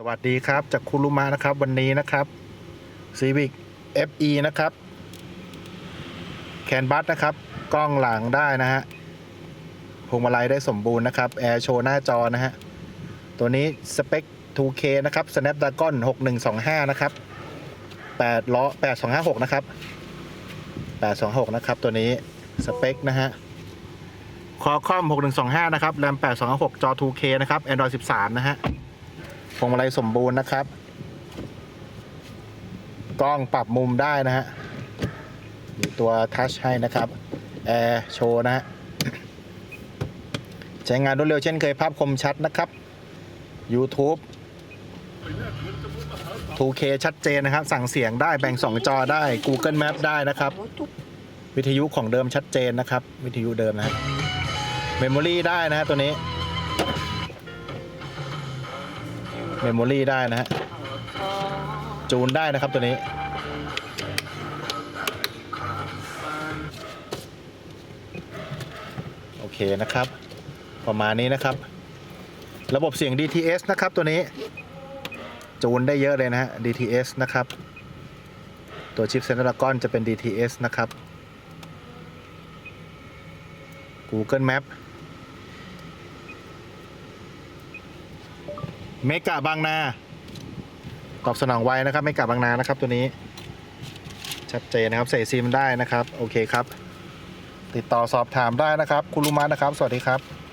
สวัสดีครับจากคุรุมะนะครับวันนี้นะครับ Civic FE นะครับ แคนบัสนะครับ กล้องหลังได้นะฮะพวงมาลัยได้สมบูรณ์นะครับ แอร์โชว์หน้าจอนะฮะ ตัวนี้สเปค 2K นะครับ Snapdragon 6125 นะครับ8ล้อ8256 นะครับ 826 นะครับ ตัวนี้สเปคนะฮะคอคอม6125 นะครับแรม8256 จอ 2K นะครับ Android 13 นะฮะ พวงมาลัยสมบูรณ์นะครับ กล้องปรับมุมได้นะฮะมีตัวทัชให้นะครับแอร์โชว์นะฮะใช้งานรวดเร็วเช่นเคยภาพคมชัดนะครับ YouTube 2K ชัดเจนนะครับ สั่งเสียงได้แบ่ง 2 จอได้ Google Map ได้นะครับ วิทยุของเดิมชัดเจนนะครับ วิทยุเดิมนะฮะเมมโมรี่ได้นะฮะตัวนี้ เมมโมรี่ได้นะฮะ จูนได้นะครับตัวนี้ โอเคนะครับ ประมาณนี้นะครับ ระบบเสียง DTS นะครับตัวนี้ จูนได้เยอะเลยนะฮะ DTS นะครับ ตัวชิปเซน r a กอนจะเป็น DTS นะครับ Google Map เมกะบางนา ตอบสนองไวนะครับเมกะบางนานะครับตัวนี้ ชัดเจนนะครับใส่ซิมได้นะครับ โอเคครับ ติดต่อสอบถามได้นะครับ คุณลุมานะครับ สวัสดีครับ